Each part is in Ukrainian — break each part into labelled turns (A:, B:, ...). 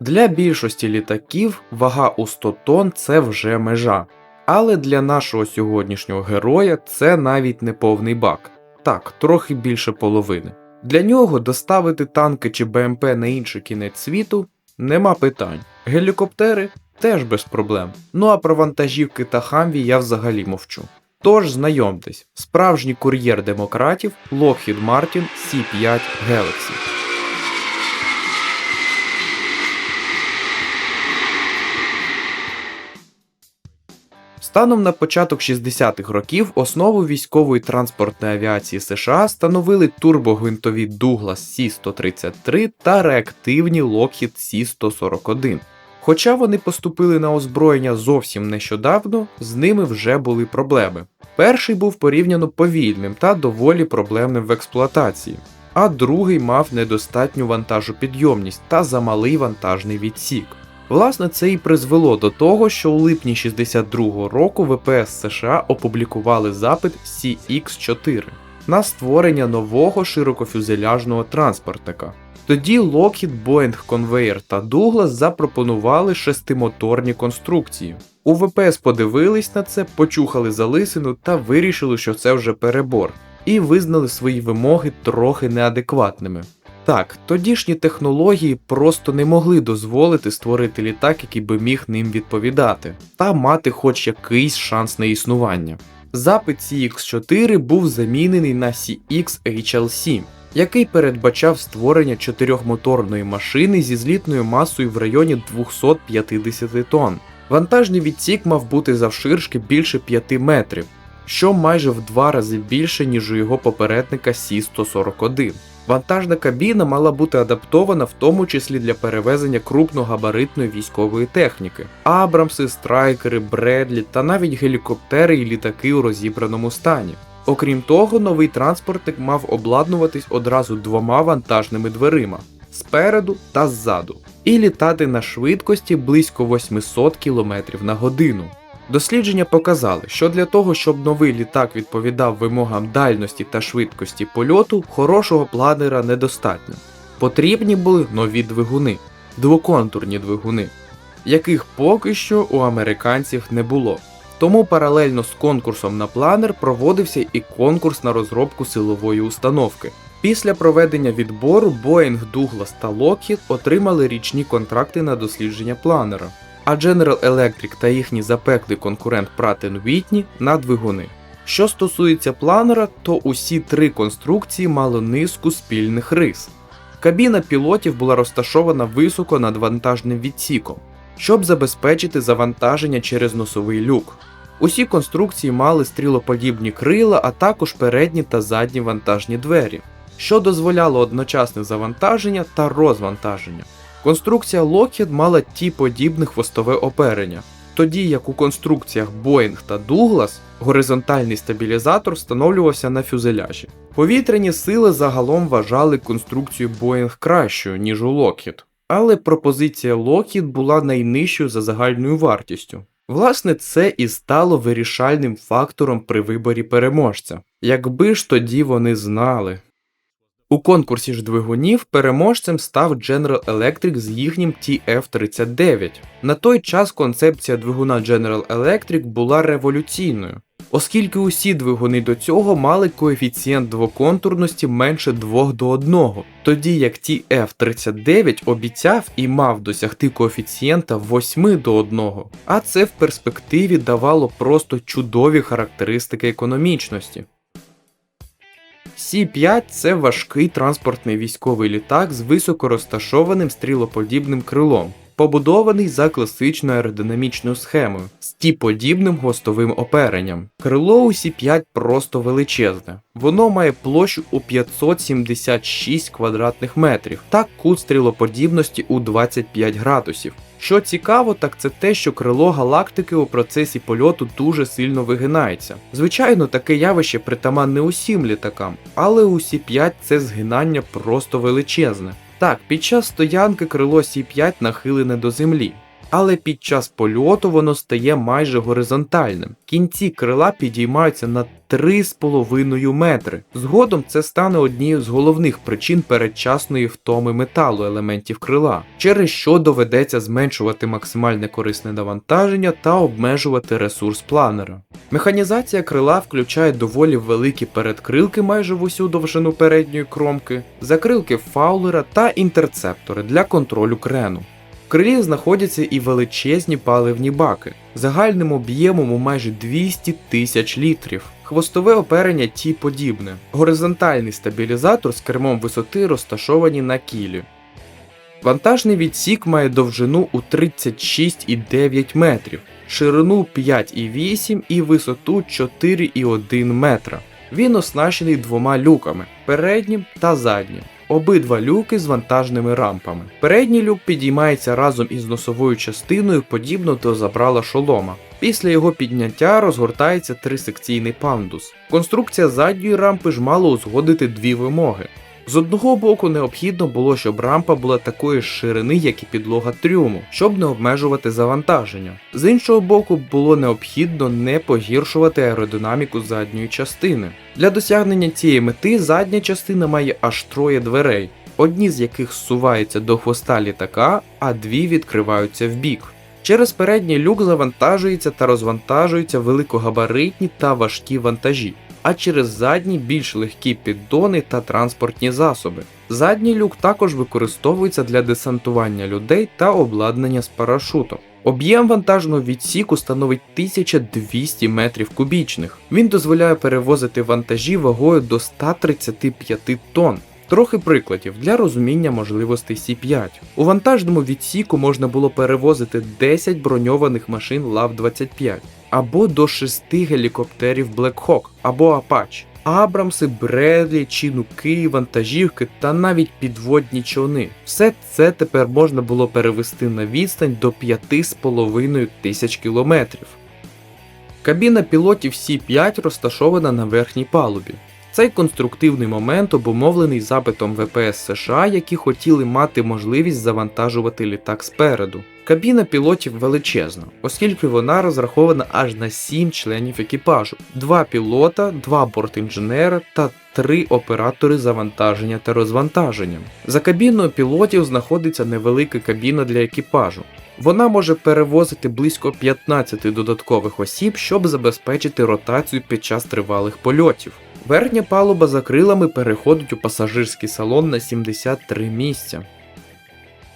A: Для більшості літаків вага у 100 тонн це вже межа. Але для нашого сьогоднішнього героя це навіть не повний бак. Так, трохи більше половини. Для нього доставити танки чи БМП на інший кінець світу нема питань. Гелікоптери теж без проблем. Ну а про вантажівки та хамві я взагалі мовчу. Тож знайомтесь, справжній кур'єр демократів Lockheed Martin C5 Galaxy. Станом на початок 60-х років основу військової транспортної авіації США становили турбогвинтові Douglas C-133 та реактивні Lockheed C-141. Хоча вони поступили на озброєння зовсім нещодавно, з ними вже були проблеми. Перший був порівняно повільним та доволі проблемним в експлуатації, а другий мав недостатню вантажопідйомність та замалий вантажний відсік. Власне, це і призвело до того, що у липні 62-го року ВПС США опублікували запит CX4 на створення нового широкофюзеляжного транспортника. Тоді Lockheed, Boeing Convair та Douglas запропонували шестимоторні конструкції. У ВПС подивились на це, почухали залисину та вирішили, що це вже перебор, і визнали свої вимоги трохи неадекватними. Так, тодішні технології просто не могли дозволити створити літак, який би міг ним відповідати, та мати хоч якийсь шанс на існування. Запит CX4 був замінений на CX HLC, який передбачав створення чотирьохмоторної машини зі злітною масою в районі 250 тонн. Вантажний відсік мав бути завширшки більше 5 метрів, що майже в два рази більше, ніж у його попередника Сі-141. Вантажна кабіна мала бути адаптована в тому числі для перевезення крупногабаритної військової техніки, Абрамси, страйкери, Бредлі та навіть гелікоптери і літаки у розібраному стані. Окрім того, новий транспортник мав обладнуватись одразу двома вантажними дверима спереду та ззаду, і літати на швидкості близько 800 км на годину. Дослідження показали, що для того, щоб новий літак відповідав вимогам дальності та швидкості польоту, хорошого планера недостатньо. Потрібні були нові двигуни, двоконтурні двигуни, яких поки що у американців не було. Тому паралельно з конкурсом на планер проводився і конкурс на розробку силової установки. Після проведення відбору Boeing, Douglas та Lockheed отримали річні контракти на дослідження планера а General Electric та їхній запеклий конкурент Pratt Whitney на двигуни. Що стосується планера, то усі три конструкції мали низку спільних рис. Кабіна пілотів була розташована високо над вантажним відсіком, щоб забезпечити завантаження через носовий люк. Усі конструкції мали стрілоподібні крила, а також передні та задні вантажні двері, що дозволяло одночасне завантаження та розвантаження. Конструкція Lockheed мала ті подібне хвостове оперення, тоді як у конструкціях Boeing та Douglas горизонтальний стабілізатор встановлювався на фюзеляжі. Повітряні сили загалом вважали конструкцію Boeing кращою, ніж у Lockheed, але пропозиція Lockheed була найнижчою за загальною вартістю. Власне, це і стало вирішальним фактором при виборі переможця. Якби ж тоді вони знали. У конкурсі ж двигунів переможцем став General Electric з їхнім TF39. На той час концепція двигуна General Electric була революційною, оскільки усі двигуни до цього мали коефіцієнт двоконтурності менше 2 до 1, тоді як TF39 обіцяв і мав досягти коефіцієнта 8 до 1, а це в перспективі давало просто чудові характеристики економічності. Сі-5 це важкий транспортний військовий літак з високо розташованим стрілоподібним крилом, побудований за класичною аеродинамічною схемою з тіподібним гостовим оперенням. Крило у Сі-5 просто величезне. Воно має площу у 576 квадратних метрів та кут стрілоподібності у 25 градусів. Що цікаво, так це те, що крило галактики у процесі польоту дуже сильно вигинається. Звичайно, таке явище притаманне усім літакам, але у Сі-5 це згинання просто величезне. Так, під час стоянки крило Сі-5 нахилене до землі. Але під час польоту воно стає майже горизонтальним. Кінці крила підіймаються на 3,5 метри. Згодом це стане однією з головних причин передчасної втоми металу елементів крила, через що доведеться зменшувати максимальне корисне навантаження та обмежувати ресурс планера. Механізація крила включає доволі великі передкрилки майже в усю довжину передньої кромки, закрилки фаулера та інтерцептори для контролю крену. В крилі знаходяться і величезні паливні баки загальним об'ємом у майже 200 тисяч літрів. Хвостове оперення ті подібне. Горизонтальний стабілізатор з кермом висоти розташовані на кілі. Вантажний відсік має довжину у 36,9 метрів, ширину 5,8 і висоту 4,1 метра. Він оснащений двома люками переднім та заднім. Обидва люки з вантажними рампами. Передній люк підіймається разом із носовою частиною, подібно до забрала шолома. Після його підняття розгортається трисекційний пандус. Конструкція задньої рампи ж мала узгодити дві вимоги. З одного боку необхідно було, щоб рампа була такої ж ширини, як і підлога трюму, щоб не обмежувати завантаження. З іншого боку, було необхідно не погіршувати аеродинаміку задньої частини. Для досягнення цієї мети задня частина має аж троє дверей, одні з яких зсуваються до хвоста літака, а дві відкриваються вбік. Через передній люк завантажуються та розвантажуються великогабаритні та важкі вантажі а через задні більш легкі піддони та транспортні засоби. Задній люк також використовується для десантування людей та обладнання з парашутом. Об'єм вантажного відсіку становить 1200 метрів кубічних. Він дозволяє перевозити вантажі вагою до 135 тонн. Трохи прикладів для розуміння можливостей Сі-5. У вантажному відсіку можна було перевозити 10 броньованих машин ЛАВ-25 або до 6 гелікоптерів Black Hawk або Apache, Абрамси, Бредлі, Чінуки, вантажівки та навіть підводні човни. Все це тепер можна було перевести на відстань до 5,5 тисяч кілометрів. Кабіна пілотів Сі-5 розташована на верхній палубі. Цей конструктивний момент обумовлений запитом ВПС США, які хотіли мати можливість завантажувати літак спереду. Кабіна пілотів величезна, оскільки вона розрахована аж на 7 членів екіпажу: два пілота, два бортінженера та три оператори завантаження та розвантаження. За кабіною пілотів знаходиться невелика кабіна для екіпажу. Вона може перевозити близько 15 додаткових осіб, щоб забезпечити ротацію під час тривалих польотів. Верхня палуба за крилами переходить у пасажирський салон на 73 місця.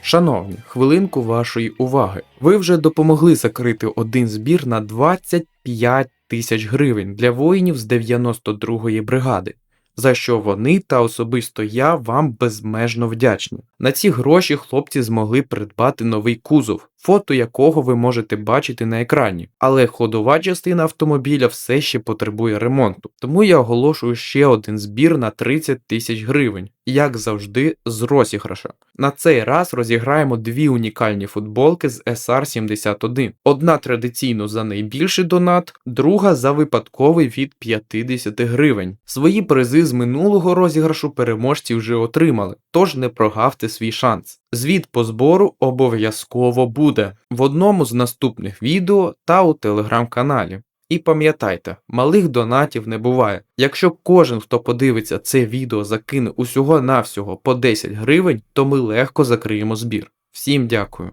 A: Шановні, хвилинку вашої уваги. Ви вже допомогли закрити один збір на 25 тисяч гривень для воїнів з 92-ї бригади, за що вони та особисто я вам безмежно вдячні. На ці гроші хлопці змогли придбати новий кузов, фото якого ви можете бачити на екрані. Але ходова частина автомобіля все ще потребує ремонту. Тому я оголошую ще один збір на 30 тисяч гривень, як завжди, з розіграша. На цей раз розіграємо дві унікальні футболки з SR71. Одна традиційно за найбільший донат, друга за випадковий від 50 гривень. Свої призи з минулого розіграшу переможці вже отримали, тож не прогавте свій шанс. Звіт по збору обов'язково буде в одному з наступних відео та у телеграм-каналі. І пам'ятайте, малих донатів не буває. Якщо кожен, хто подивиться це відео, закине усього-навсього по 10 гривень, то ми легко закриємо збір. Всім дякую.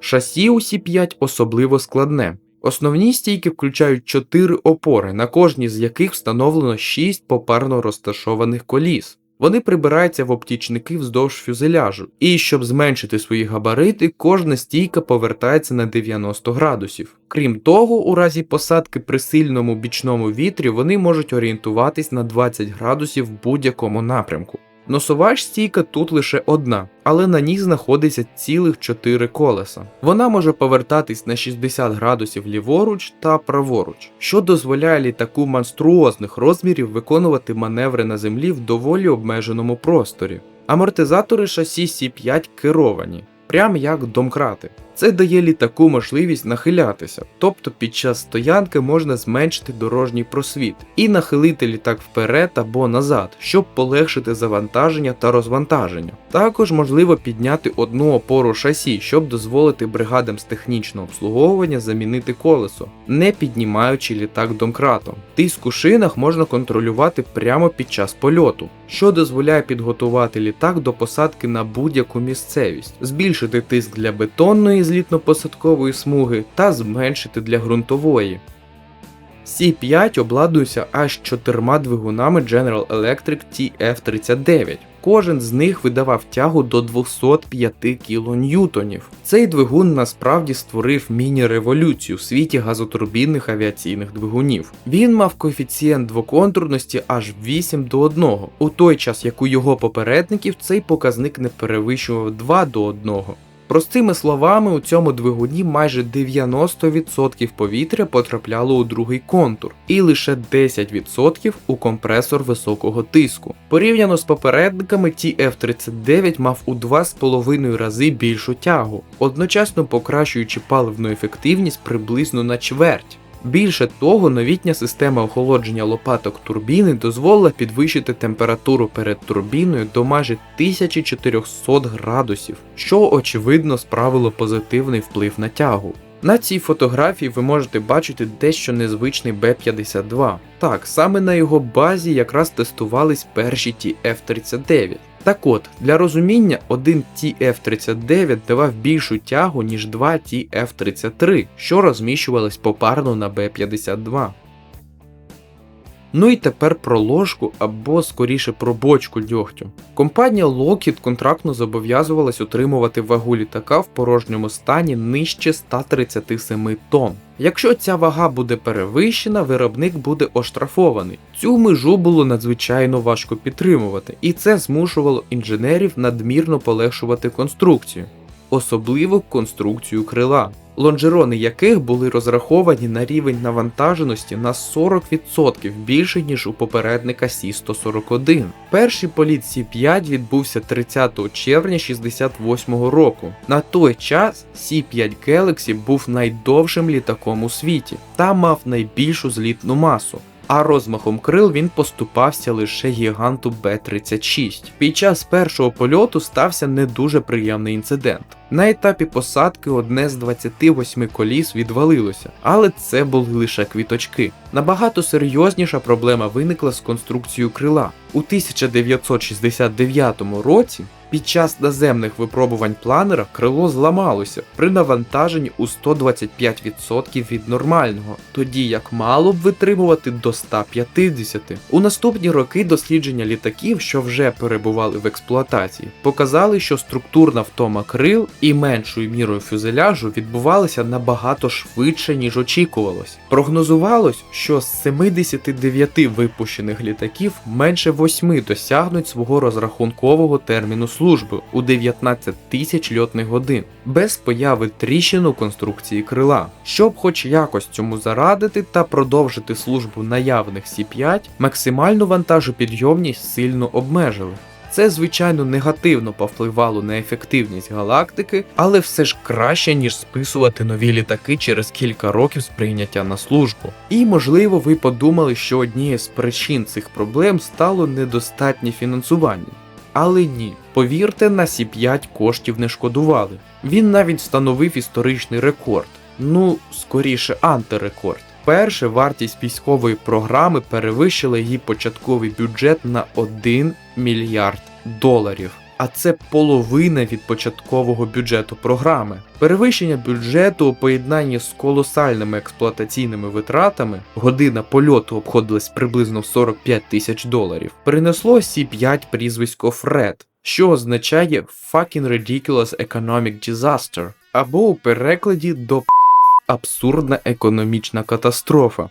A: Шасі у Сі5 особливо складне. Основні стійки включають 4 опори, на кожній з яких встановлено 6 попарно розташованих коліс. Вони прибираються в оптічники вздовж фюзеляжу, і щоб зменшити свої габарити, кожна стійка повертається на 90 градусів. Крім того, у разі посадки при сильному бічному вітрі вони можуть орієнтуватись на 20 градусів в будь-якому напрямку. Носова ж стійка тут лише одна, але на ній знаходиться цілих 4 колеса. Вона може повертатись на 60 градусів ліворуч та праворуч, що дозволяє літаку монструозних розмірів виконувати маневри на землі в доволі обмеженому просторі. Амортизатори шасі Сі5 керовані. прямо як домкрати. Це дає літаку можливість нахилятися, тобто під час стоянки можна зменшити дорожній просвіт і нахилити літак вперед або назад, щоб полегшити завантаження та розвантаження. Також можливо підняти одну опору шасі, щоб дозволити бригадам з технічного обслуговування замінити колесо, не піднімаючи літак домкратом. Тиск у шинах можна контролювати прямо під час польоту, що дозволяє підготувати літак до посадки на будь-яку місцевість, збільшити тиск для бетонної злітно-посадкової смуги та зменшити для ґрунтової. C5 обладнується аж чотирма двигунами General Electric TF39. Кожен з них видавав тягу до 205 кН. Цей двигун насправді створив міні-революцію в світі газотурбінних авіаційних двигунів. Він мав коефіцієнт двоконтурності аж 8 до 1, у той час як у його попередників цей показник не перевищував 2 до 1. Простими словами, у цьому двигуні майже 90% повітря потрапляло у другий контур, і лише 10% у компресор високого тиску. Порівняно з попередниками, TF39 мав у 2,5 рази більшу тягу, одночасно покращуючи паливну ефективність приблизно на чверть. Більше того, новітня система охолодження лопаток турбіни дозволила підвищити температуру перед турбіною до майже 1400 градусів, що очевидно справило позитивний вплив на тягу. На цій фотографії ви можете бачити дещо незвичний Б-52. Так, саме на його базі якраз тестувались перші TF-39. Так от, для розуміння, один TF-39 давав більшу тягу, ніж два TF-33, що розміщувались попарно на B-52. Ну і тепер про ложку або скоріше про бочку дьогтю. Компанія Lockheed контрактно зобов'язувалась утримувати вагу літака в порожньому стані нижче 137 тонн. Якщо ця вага буде перевищена, виробник буде оштрафований. Цю межу було надзвичайно важко підтримувати, і це змушувало інженерів надмірно полегшувати конструкцію, особливо конструкцію крила лонжерони яких були розраховані на рівень навантаженості на 40% більше, ніж у попередника Сі-141. Перший політ Сі-5 відбувся 30 червня 68-го року. На той час Сі-5 Galaxy був найдовшим літаком у світі та мав найбільшу злітну масу а розмахом крил він поступався лише гіганту Б-36. Під час першого польоту стався не дуже приємний інцидент. На етапі посадки одне з 28 коліс відвалилося, але це були лише квіточки. Набагато серйозніша проблема виникла з конструкцією крила. У 1969 році під час наземних випробувань планера крило зламалося при навантаженні у 125% від нормального, тоді як мало б витримувати до 150. У наступні роки дослідження літаків, що вже перебували в експлуатації, показали, що структурна втома крил і меншою мірою фюзеляжу відбувалися набагато швидше, ніж очікувалось. Прогнозувалось, що з 79 випущених літаків менше 8 досягнуть свого розрахункового терміну служби у 19 тисяч льотних годин, без появи тріщин у конструкції крила. Щоб хоч якось цьому зарадити та продовжити службу наявних Сі-5, максимальну вантажопідйомність сильно обмежили. Це, звичайно, негативно повпливало на ефективність галактики, але все ж краще, ніж списувати нові літаки через кілька років сприйняття на службу. І можливо, ви подумали, що однією з причин цих проблем стало недостатнє фінансування. Але ні, повірте, на Сі5 коштів не шкодували. Він навіть встановив історичний рекорд. Ну, скоріше, антирекорд. Перше, вартість військової програми перевищила її початковий бюджет на 1 мільярд доларів. А це половина від початкового бюджету програми. Перевищення бюджету у поєднанні з колосальними експлуатаційними витратами, година польоту обходилась приблизно в 45 тисяч доларів, принесло Сі5 прізвисько Фред, що означає Fucking Ridiculous Economic Disaster, або у перекладі до абсурдна економічна катастрофа.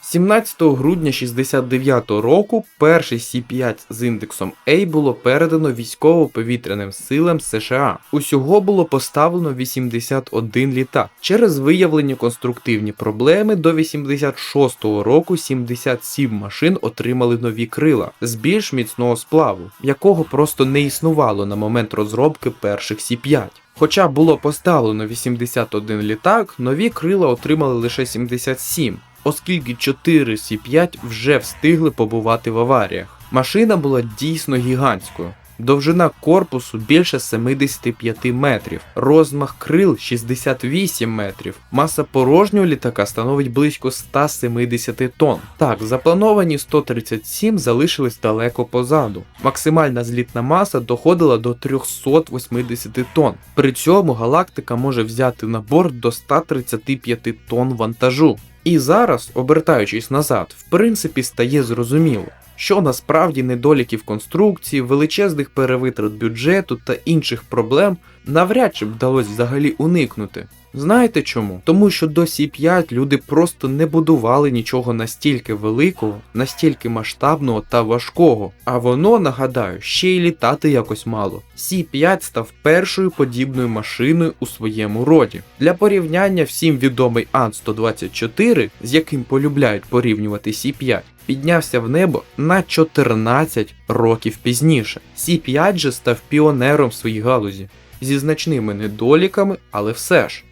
A: 17 грудня 69 року перший Сі-5 з індексом A було передано військово-повітряним силам США. Усього було поставлено 81 літак. Через виявлені конструктивні проблеми до 86-го року 77 машин отримали нові крила з більш міцного сплаву, якого просто не існувало на момент розробки перших Сі-5. Хоча було поставлено 81 літак, нові крила отримали лише 77, оскільки 4 Сі-5 вже встигли побувати в аваріях. Машина була дійсно гігантською. Довжина корпусу більше 75 метрів, розмах крил 68 метрів, маса порожнього літака становить близько 170 тонн. Так, заплановані 137 залишились далеко позаду. Максимальна злітна маса доходила до 380 тонн. При цьому галактика може взяти на борт до 135 тонн вантажу. І зараз, обертаючись назад, в принципі стає зрозуміло, що насправді недоліків конструкції, величезних перевитрат бюджету та інших проблем навряд чи б вдалося взагалі уникнути. Знаєте чому? Тому що до Сі5 люди просто не будували нічого настільки великого, настільки масштабного та важкого. А воно, нагадаю, ще й літати якось мало. Сі5 став першою подібною машиною у своєму роді. Для порівняння всім відомий Ан-124, з яким полюбляють порівнювати Сі5, піднявся в небо на 14 років пізніше. Сі5 же став піонером своїй галузі зі значними недоліками, але все ж.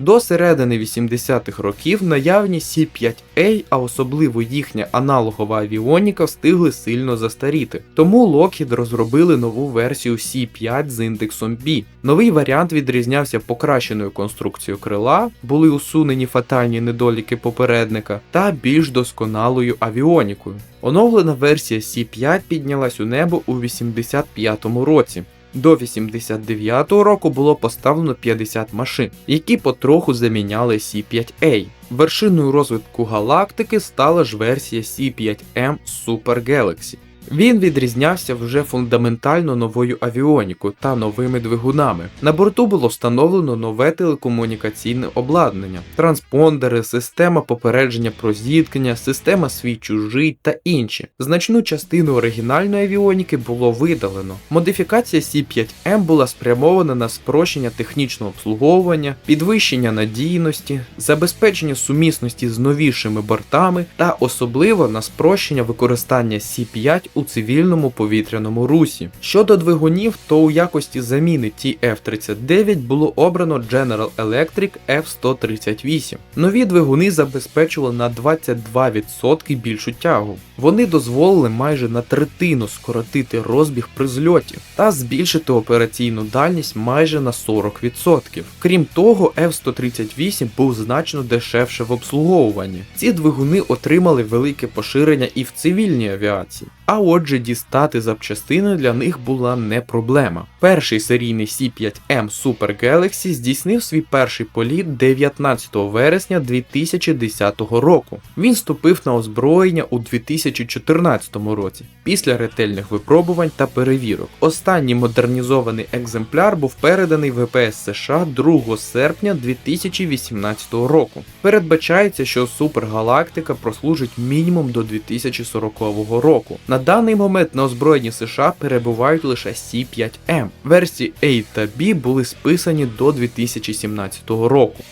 A: До середини 80-х років наявні Сі5A, а особливо їхня аналогова авіоніка, встигли сильно застаріти. Тому Lockheed розробили нову версію Сі5 з індексом B. Новий варіант відрізнявся покращеною конструкцією крила, були усунені фатальні недоліки попередника та більш досконалою авіонікою. Оновлена версія Сі5 піднялась у небо у 85-му році. До 89-го року було поставлено 50 машин, які потроху заміняли C5A. Вершиною розвитку галактики стала ж версія C5M Super Galaxy. Він відрізнявся вже фундаментально новою авіонікою та новими двигунами. На борту було встановлено нове телекомунікаційне обладнання, транспондери, система попередження про зіткнення, система свій чужий та інші. Значну частину оригінальної авіоніки було видалено. Модифікація C5M була спрямована на спрощення технічного обслуговування, підвищення надійності, забезпечення сумісності з новішими бортами та особливо на спрощення використання C5 у цивільному повітряному русі. Щодо двигунів, то у якості заміни TF-39 було обрано General Electric F-138. Нові двигуни забезпечували на 22% більшу тягу. Вони дозволили майже на третину скоротити розбіг при зльоті та збільшити операційну дальність майже на 40%. Крім того, F-138 був значно дешевше в обслуговуванні. Ці двигуни отримали велике поширення і в цивільній авіації. А отже, дістати запчастини для них була не проблема. Перший серійний C5M Super Galaxy здійснив свій перший політ 19 вересня 2010 року. Він вступив на озброєння у 2014 році після ретельних випробувань та перевірок. Останній модернізований екземпляр був переданий ВПС США 2 серпня 2018 року. Передбачається, що Супергалактика прослужить мінімум до 2040 року. На даний момент на озброєнні США перебувають лише c 5 м Версії A та B були списані до 2017 року.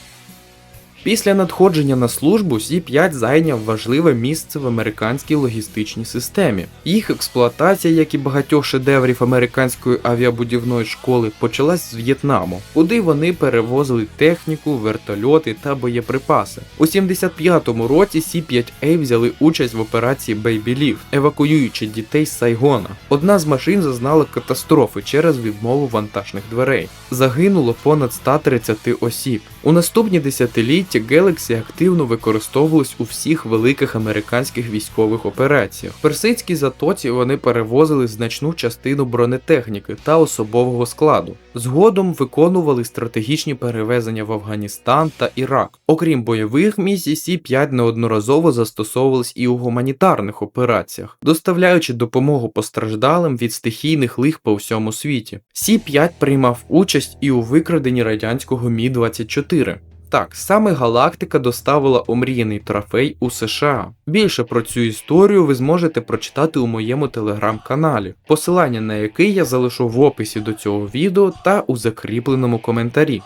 A: Після надходження на службу Сі-5 зайняв важливе місце в американській логістичній системі. Їх експлуатація, як і багатьох шедеврів американської авіабудівної школи, почалась з В'єтнаму, куди вони перевозили техніку, вертольоти та боєприпаси. У 75-му році Сі-5А взяли участь в операції Lift, евакуюючи дітей з Сайгона. Одна з машин зазнала катастрофи через відмову вантажних дверей. Загинуло понад 130 осіб. У наступні десятиліття Galaxy активно використовувались у всіх великих американських військових операціях. В Персидській затоці вони перевозили значну частину бронетехніки та особового складу. Згодом виконували стратегічні перевезення в Афганістан та Ірак. Окрім бойових місій, Сі-5 неодноразово застосовувались і у гуманітарних операціях, доставляючи допомогу постраждалим від стихійних лих по всьому світі. Сі-5 приймав участь і у викраденні радянського Мі-24. Так, саме галактика доставила омріяний трофей у США. Більше про цю історію ви зможете прочитати у моєму телеграм-каналі, посилання на який я залишу в описі до цього відео та у закріпленому коментарі.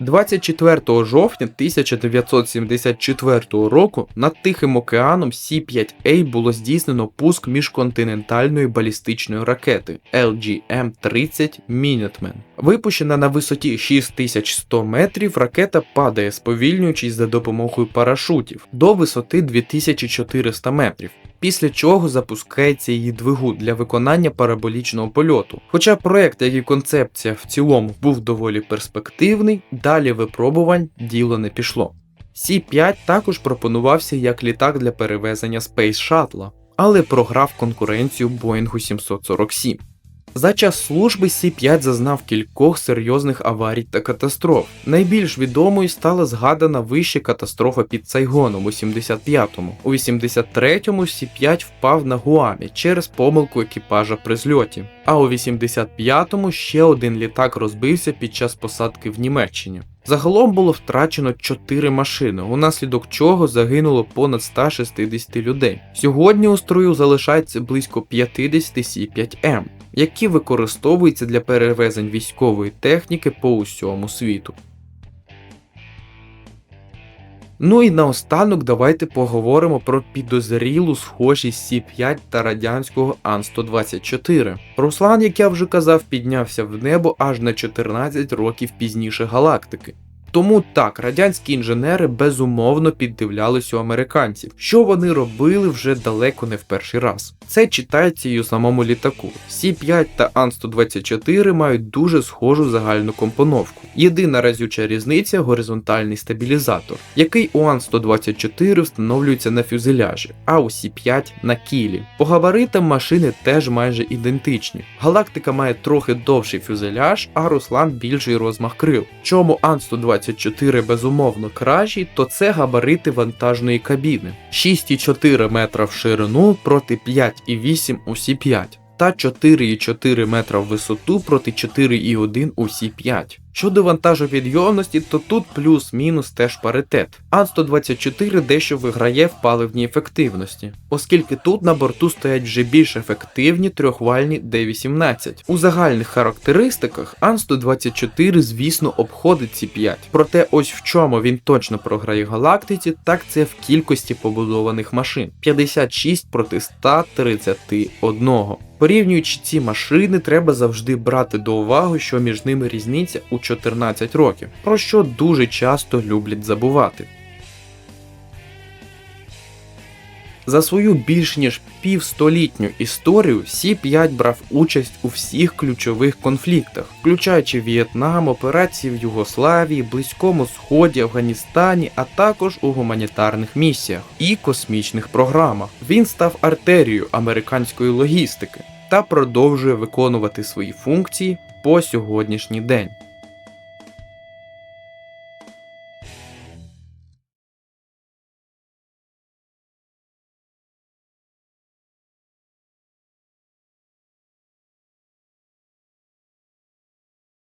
A: 24 жовтня 1974 року над Тихим океаном С-5A було здійснено пуск міжконтинентальної балістичної ракети LGM-30 Minuteman. Випущена на висоті 6100 метрів, ракета падає, сповільнюючись за допомогою парашутів до висоти 2400 метрів. Після чого запускається її двигун для виконання параболічного польоту. Хоча проект, як і концепція в цілому був доволі перспективний, далі випробувань діло не пішло. Сі-5 також пропонувався як літак для перевезення Space Shuttle, але програв конкуренцію Боїнгу 747. За час служби Сі-5 зазнав кількох серйозних аварій та катастроф. Найбільш відомою стала згадана вище катастрофа під Сайгоном у 75-му. У 83-му Сі-5 впав на Гуамі через помилку екіпажа при зльоті. А у 85-му ще один літак розбився під час посадки в Німеччині. Загалом було втрачено 4 машини, унаслідок чого загинуло понад 160 людей. Сьогодні у строю залишається близько 50 Сі-5М, які використовуються для перевезень військової техніки по усьому світу. Ну і наостанок давайте поговоримо про підозрілу схожість Сі-5 та радянського Ан-124. Руслан, як я вже казав, піднявся в небо аж на 14 років пізніше галактики. Тому так, радянські інженери безумовно піддивлялись у американців, що вони робили вже далеко не в перший раз. Це читається і у самому літаку. Сі-5 та Ан-124 мають дуже схожу загальну компоновку. Єдина разюча різниця горизонтальний стабілізатор, який у Ан-124 встановлюється на фюзеляжі, а у Сі-5 на кілі. По габаритам машини теж майже ідентичні. Галактика має трохи довший фюзеляж, а Руслан більший розмах крил. Чому Ан-124 безумовно кражі, то це габарити вантажної кабіни. 6,4 метра в ширину проти 5,8 усі Сі-5 та 4,4 метра в висоту проти 4,1 у Сі-5. Щодо вантажопідйомності, то тут плюс-мінус теж паритет. Ан-124 дещо виграє в паливній ефективності, оскільки тут на борту стоять вже більш ефективні трьохвальні D18. У загальних характеристиках Ан-124, звісно, обходить Сі-5. Проте ось в чому він точно програє галактиці, так це в кількості побудованих машин 56 проти 131. Порівнюючи ці машини, треба завжди брати до уваги, що між ними різниця у 14 років, про що дуже часто люблять забувати. За свою більш ніж півстолітню історію Сі-5 брав участь у всіх ключових конфліктах, включаючи В'єтнам, операції в Югославії, Близькому Сході, Афганістані, а також у гуманітарних місіях і космічних програмах. Він став артерією американської логістики та продовжує виконувати свої функції по сьогоднішній день.